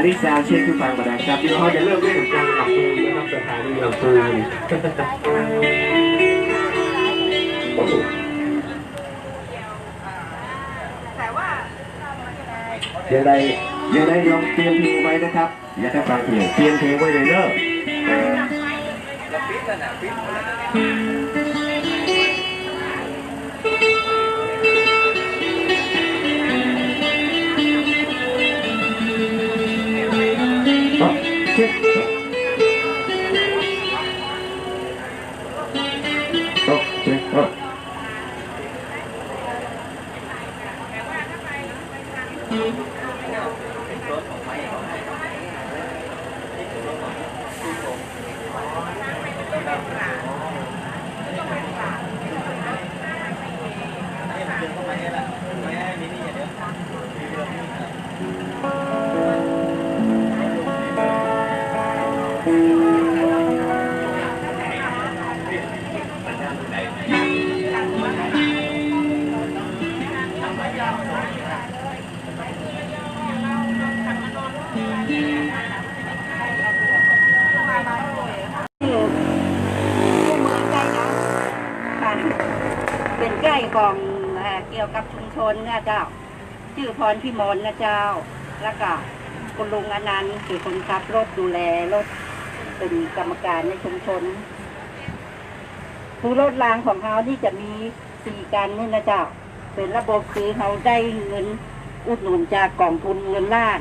นนี้แซวเช็คทุกฟังมาได้ครับเดี๋ยวเขาจะเริ่มเล่นกับการหลับปูนนะครับสถานีหลับปูโอ้โหเดี๋ยวใดเดี๋ยวใดลองเตรียมเพลงไว้นะครับ อย่าแค่ฟังเพลงเตรียมเพลงไว้เลยเนอะ เป็นใกล้ของเกี่ยวกับชุมชนนะเจ้า ชื่อพรพิมลนะเจ้า แล้วก็คุณลุงอนันต์คือคนขับรถดูแลรถเป็นกรรมการในชุมชนคือรถรางของเขานี่จะมีสี่กันนี่นะเจ้า เป็นระบบคือเขาได้เงินอุดหนุนจากกองทุนเงินล้าน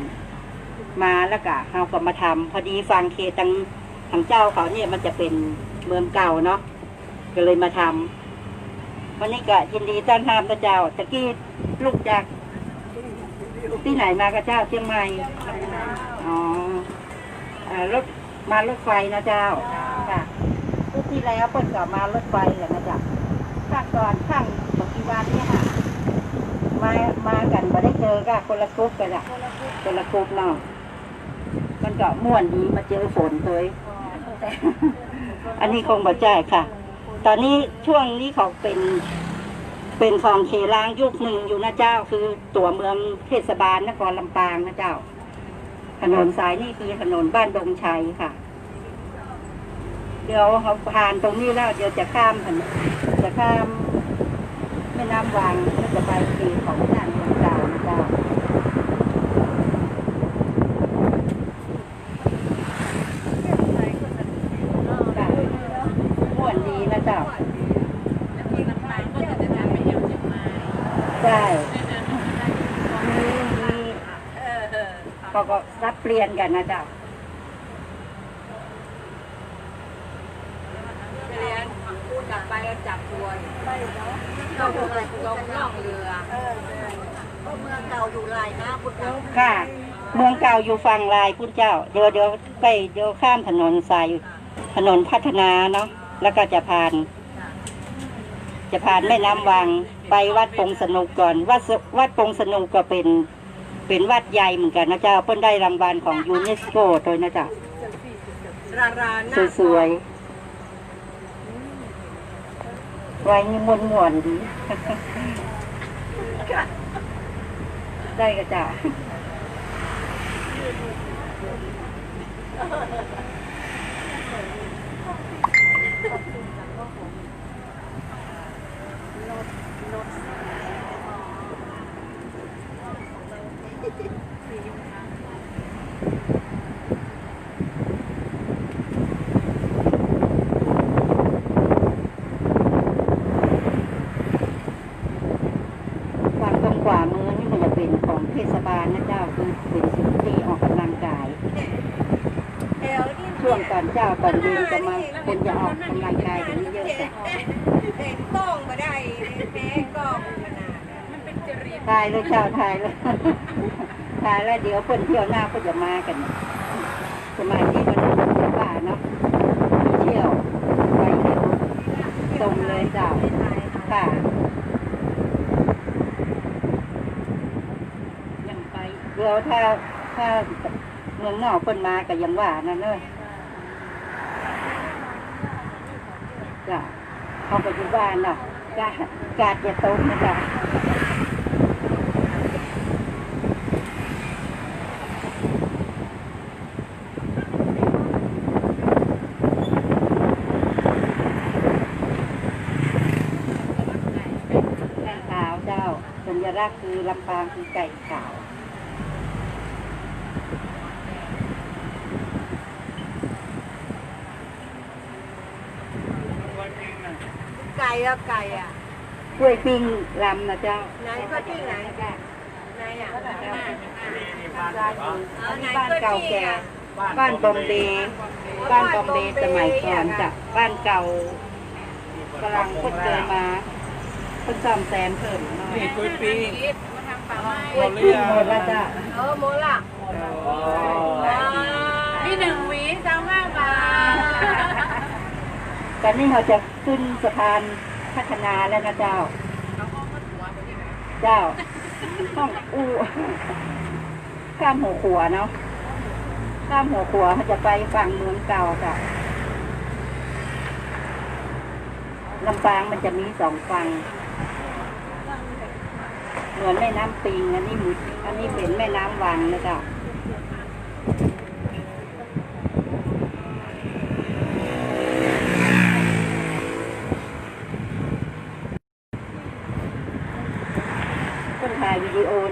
มาแล้วก็เขาก็มาทำพอดีฟังเคตังทางเจ้าเขาเนี่ยมันจะเป็นเมืองเก่าเนาะก็เลยมาทำ วันนี้ก็ยินดีต้อนรับนะเจ้าตะกี้ลูกจากที่ไหนมากับเจ้าเชียงใหม่ อ๋ออ่ารถมารถไฟนะเจ้า ค่ะทุกที่แล้วเปิดก็มารถไฟแหละนะจ้าข้างก่อนข้างบกีวันเนี่ยค่ะ มา มากันมาได้เจอก็คนละกรุ๊ปกันอะคนละกรุ๊ปเนาะ มันก็ม่วนดีมาเจอฝนเลย อันนี้คงบ่ใจายค่ะ ตอนนี้ช่วงนี้เขาเป็น เป็นของเขลางยุคหนึ่งอยู่นะเจ้า คือตัวเมืองเทศบาลนครลำปางนะเจ้า ถนนสายนี่คือถนนบ้านดงชัยค่ะ เดี๋ยวเขาผ่านตรงนี้แล้วเดี๋ยวจะข้ามถนนจะข้ามแม่น้ำวังแล้วจะไปเขตของด่านเมืองกานะเจ้า ม่วนดีนะเจ้า ใช่มีมีเขาก็รับเปลี่ยนกันนะเจ้าเรียนจับไปแล้วจับตัวไม่เนาะเราลงล่องเรือค่ะ เมืองเก่าอยู่ฝั่งลายพุทธเจ้า เดี๋ยวเดี๋ยวไปเดี๋ยวข้ามถนนสายถนนพัฒนาเนาะแล้วก็จะผ่าน จะผ่านแม่น้ำวังไปวัดปงสนุกก่อน วัดสวัดปงสนุกก็เป็นเป็นวัดใหญ่เหมือนกันนะเจ้าเพิ่นได้รางวัลของยูเนสโกโดยนะเจ้าราราหน้าสวยๆไว้นี่มวนมวนๆดี ได้ก็จ้า ฝั่งตรงขวามือนี่มันจะเป็นของเทศบาลนะ เจ้าคือเป็นสิ่งที่ออกกำลังกายเอวนี่ช่วงตอนเจ้าตอนเย็นจะมาคนจะออกกำลังกายกันเยอะจ้ะเห็นกล้องมาได้แพ้กล้องขนาดมันเป็นจริตถ่ายเลยเจ้าถ่ายเลยถ่ายแล้วเดี๋ยวคนเที่ยวหน้าก็จะมากันสมัยนี้มันเป็นป่าเนาะเที่ยวไปเร็วตรงเลยเจ้าค่ะยังไป เดี๋ยวถ้าถ้าเมืองนอกคนมาก็ยังว่านั่นเลยจ้ะเขาไปอยู่บ้านเนาะกาดกาดจะตกนะจ๊ะไก่ขาวเจ้าสัญลักษณ์คือลำปางคือไก่ขาว ไก่อะไก่อะกล้วยปิ้งลำนะเจ้าไหนก็ที่ไหนไหนอะบ้านเก่าแก่ บ้านบอมเบย์บ้านบอมเบย์สมัยก่อนจ้ะบ้านเก่ากำลังเพิ่งเจอมาเพิ่งซ่อมแซมเพิ่มหน่อยนี่กล้วยปิ้งกล้วยปิ้งหมดแล้วจ้ะเออโมล่ะมีหนึ่งหวีสามห้าบาท ตอนนี้เราจะขึ้นสะพานพัฒนาแล้วนะเจ้า เจ้าห้องอู้ข้ามหัวขัวเนาะข้ามหัวขัวเขาจะไปฝั่งเมืองเก่าจ้ะลำปางมันจะมีสองฝั่งเหมือนแม่น้ำปิงอันนี้มีอันนี้เป็นแม่น้ำวังนะจ๊ะ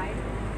side.